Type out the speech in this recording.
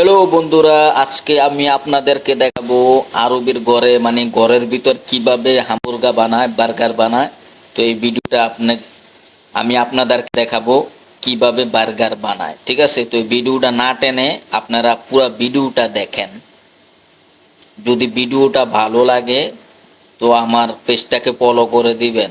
Hello বন্ধুরা, আজকে আমি আপনাদেরকে দেখাবো আরবির ঘরে মানে ঘরের ভিতর কীভাবে হামুরগা বানায়, বার্গার বানায়। তো এই ভিডিওটা আপনি, আমি আপনাদেরকে দেখাবো কীভাবে বার্গার বানায়, ঠিক আছে? তো এই ভিডিওটা না টেনে আপনারা পুরো ভিডিওটা দেখেন। যদি ভিডিওটা ভালো লাগে, তো আমার পেজটাকে ফলো করে দিবেন।